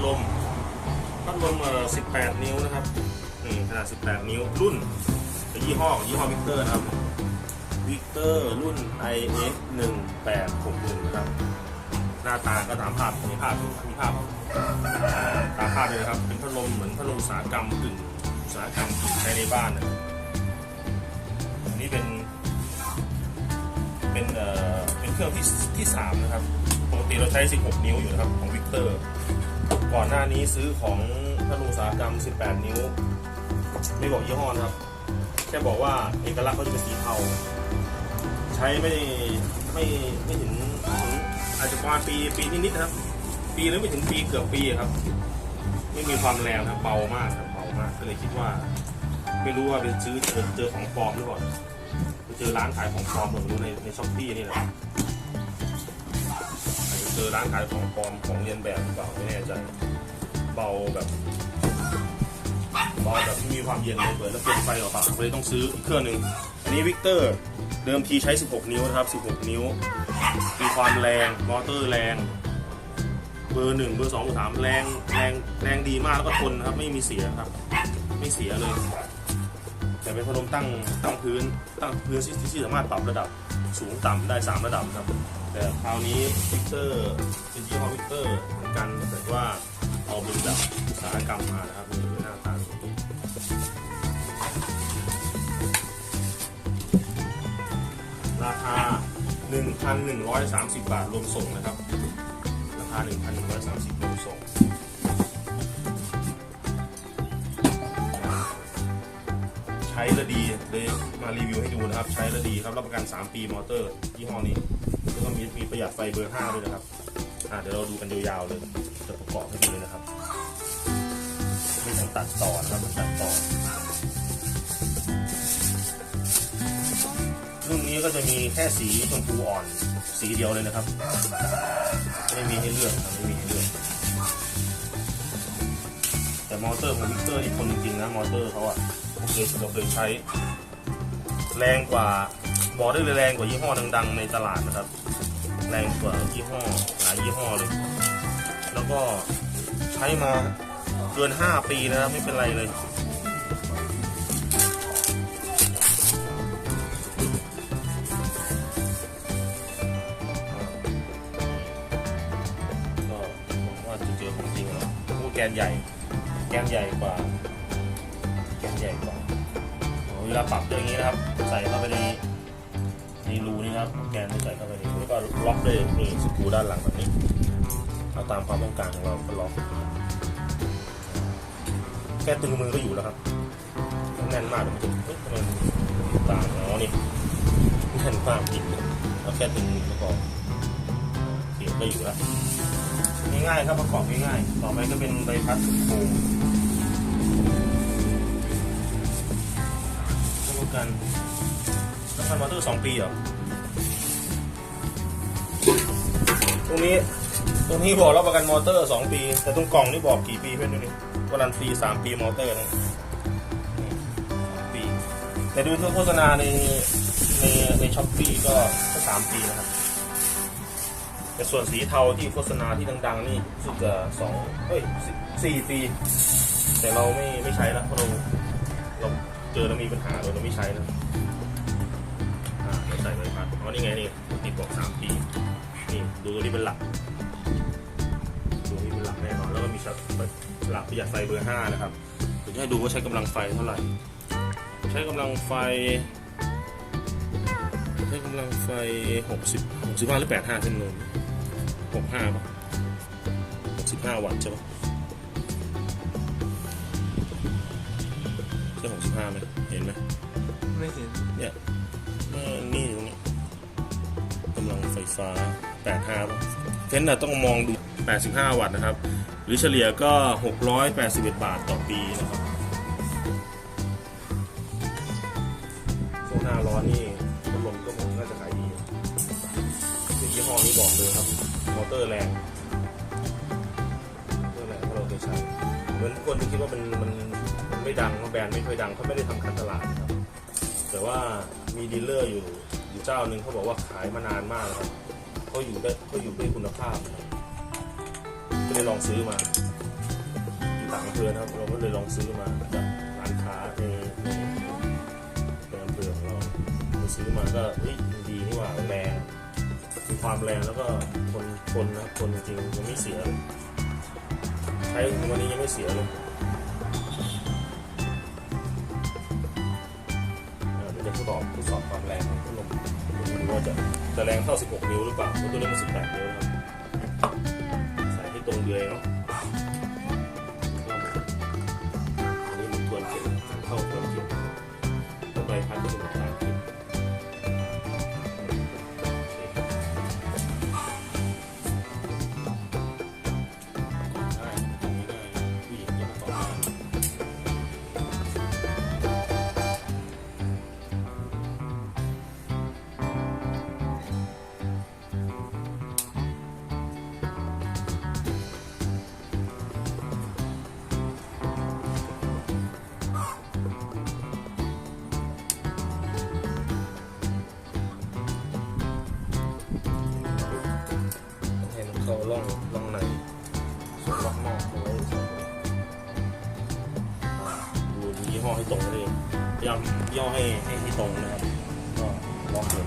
พัดลม พัดลมเอ่อ18 นิ้วนะครับนี่ขนาด 18 นิ้ว รุ่น ยี่ห้อ ยี่ห้อวิกเตอร์นะครับ วิกเตอร์รุ่น IX 1861นะครับ หน้าตาก็ตามภาพ มีภาพมีภาพตามภาพเลยนะครับ เป็นพัดลมเหมือนพัดลมอุตสาหกรรมกึ่งอุตสาหกรรมกึ่งใช้ในบ้านนะอันนี้เป็น เป็นเอ่อ เป็นเครื่องที่ที่สามนะครับ ปกติเราใช้ 16 นิ้วอยู่นะครับ ของวิกเตอร์ ก่อนหน้านี้ซื้อของพัดลมอุตสาหกรรม 18 นิ้ว ไม่บอกยี่ห้อนะครับ แค่บอกว่าเอกลักษณ์เขาจะเป็นสีเทา ใช้ไม่ไม่ไม่ถึงถึงอาจจะประมาณปีปีนิดๆนะครับ ปีหรือไม่ถึงปีเกือบปีครับ ไม่มีความแรงครับเบามากครับเบามากก็เลยคิดว่า ไม่รู้ว่าไปซื้อเจอเจอของปลอมหรือเปล่าเจอร้านขายของปลอมผมรู้ในในช้อปปี้นี่แหละ เจอร้านขายของปลอมของเรียนแบบหรือเปล่าไม่แน่ใจเบาแบบเบาแบบที่มีความเย็นเลยเปิดแล้วเปลี่ยนไฟเปล่าเลยต้องซื้อเครื่องหนึ่งอันนี้วิกเตอร์เดิมทีใช้ 16 นิ้วนะครับ 16 นิ้ว มีความแรง มอเตอร์แรง เบอร์หนึ่งเบอร์สองเบอร์สามแรงแรงแรงดีมากแล้วก็ทนนะครับ ไม่มีเสียครับ ไม่เสียเลย แต่เป็นพัดลมตั้งตั้งพื้นตั้งพื้นที่ที่สามารถปรับระดับสูงต่ำได้ 3 ระดับครับ แต่คราวนี้วิกเตอร์เป็นยี่ห้อวิกเตอร์เหมือนกันแต่ว่าเอาเป็นแบบอุตสาหกรรมมานะครับนี่หน้าตาของมันราคา 1,130 บาทรวมส่งนะครับ ราคา 1,130รวมส่ง ช้แล้วดีเลยมารีวิวให้ดูนะครับ ใช้แล้วดีครับรับประกัน 3 ปีมอเตอร์ยี่ห้อนี้แล้วก็มีมีประหยัดไฟเบอร์5ด้วยนะครับอะเดี๋ยวเราดูกันยาวๆเลยจะประกอบให้ดูเลยนะครับม่ต้องตัดต่อนะครับตัดต่อรุ่นนี้ก็จะมีแค่สีชมพูอ่อนสีเดียวเลยนะครับ ไม่มีให้เลือกไม่มีให้เลือกแต่มอเตอร์ของวิกเตอร์นี่คนจริงๆนะมอเตอร์เขาอะ เราเคยเราเคยใช้ แรงกว่าบอกได้เลยแรงกว่ายี่ห้อดัง ๆ ในตลาดนะครับ แรงกว่ายี่ห้อหลายยี่ห้อเลย แล้วก็ใช้มาเกิน5ปีนะครับไม่เป็นไรเลยก็ผมว่าจะเจอของจริงแล้วโอ้แกนใหญ่ แกนใหญ่กว่า เวลาปรับด้วอย่างนี้นะครับ ใส่เข้าไปในในรูนี้นะครับแกนที่ใส่เข้าไปในรูแล้วก็ล็อกด้วยนี่สกรูด้านหลังแบบนี้เอาตามความต้องการของเราก็ล็อกแค่ตึงมือก็อยู่แล้วครับแน่นมากเดี๋ยมันจะเฮ้ยทำไมมันตามอ๋อนี่แน่นมากจริงเอาแค่ตึงมือก็พอเขียนก็อยู่แล้วง่ายๆครับประกอบง่ายๆต่อไปก็เป็นใบพัดสุดโค้ง ประกันน้ำมันมอเตอร์สองปีเหรอ ตรงนี้ ตรงนี้บอกรับประกันมอเตอร์สองปี แต่ตรงกล่องนี่บอกกี่ปีเพื่อนดูนี่วารันฟรีสามปีมอเตอร์นะนี่สามปี แต่ดูโฆษณาในในในช้อปปี้ก็ก็สามปีนะครับ แต่ส่วนสีเทาที่โฆษณาที่ดัง ๆ นี่สึกจะสองเฮ้ยสี่สี่ปี แต่เราไม่ไม่ใช้แล้วเพราะเรา เจอแล้วมีปัญหาเราเราไม่ใช้แล้วอ่าเดี๋ยวใส่ใบพัดอ๋อนี่ไงนี่ติดบอกสามปีนี่ดูตัวนี้เป็นหลักดูนี่เป็นหลักแน่นอนแล้วก็มีชักหลักประหยัดไฟเบอร์ห้านะครับเดี๋ยวให้ดูว่าใช้กำลังไฟเท่าไหร่ ใช้กำลังไฟใช้กำลังไฟหกสิบหกสิบห้าหรือแปดห้าเส้นนนหกห้าป่ะหกสิบห้าวัตต์ใช่ป่ะ ใช่หกสิบห้าไหมเห็นไหมไม่เห็นเนี่ยเอ่อนี่ตรงนี้กำลังไฟฟ้าแปดห้าป่ะเฟ้นน่ะต้องมองดูแปดสิบห้าวัตต์นะครับ หรือเฉลี่ยก็หกร้อยแปดสิบเอ็ดบาทต่อปีนะครับช่วงหน้าร้อนนี่พัดลมก็คงน่าจะขายดีเดี๋ยวยี่ห้อนี้บอกเลยครับ มอเตอร์แรงมอเตอร์แรงเพราะเราเคยใช้เหมือนทุกคนที่คิดว่ามันมันมัน ไม่ดังว่าแบรนด์ไม่ค่อยดังเขาไม่ได้ทำการตลาดนะครับ แต่ว่ามีดีลเลอร์อยู่อยู่เจ้าหนึ่งเขาบอกว่าขายมานานมากครับเขาอยู่ได้เขาอยู่ด้วยคุณภาพนะครับไม่ได้ลองซื้อมาอยู่ต่างอำเภอนครับเราก็เลยลองซื้อมาจากร้านค้าในในในอำเภอของเราไปซื้อมาก็เฮ้ยดีนี่หว่าแรงมีความแรงแล้วก็ทนทนนะครับทนจริงยังไม่เสียเลยใช้วันนี้ยังไม่เสียเลย จะทดสอบทดสอบความแรงของพัดลมดูว่าจะจะแรงเท่า 16 นิ้วหรือเปล่าเพราะตัวนี้มัน 18 นิ้วนะครับใส่ให้ตรงเดือยเนาะอันนี้มันทวนเข็มเท่าทวนเข็มต้องไปพันที่หนึ่งทาง ต้องให้มันเข้าร่องร่องในส่วนล็อกนอกเอาไว้สองดูยี่ห้อให้ตรงนั่นเองพยายามย่อให้ให้ให้ตรงนะครับก็ล็อกเลย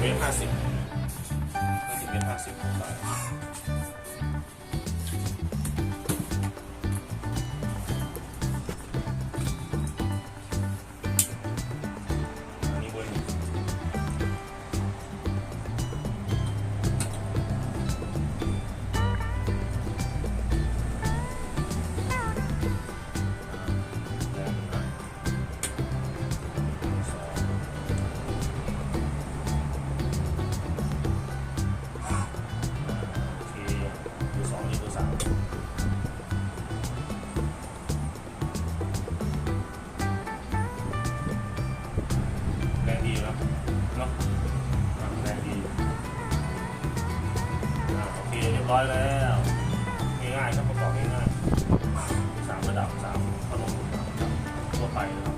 เมตรห้าสิบห้าสิบเมตรห้าสิบ ร้อยแล้วง่ายๆครับประกอบง่ายๆสามระดับสามพัดลมทั่วไปนะครับ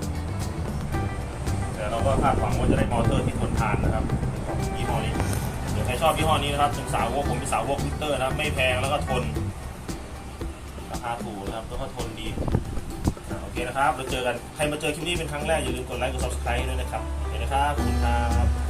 แต่เราก็คาดหวังว่าจะได้มอเตอร์ที่ทนทานนะครับของยี่ห้อนี้เดี๋ยวใครชอบยี่ห้อนี้นะครับเป็นสาวกผมเป็นสาวกวิเตอร์นะครับไม่แพงแล้วก็ทนราคาถูกนะครับแล้วก็ทนดีโอเคนะครับเราเจอกันใครมาเจอคลิปนี้เป็นครั้งแรกอย่าลืมกดไลค์กด subscribe ด้วยนะครับโอเคนะครับขอบคุณ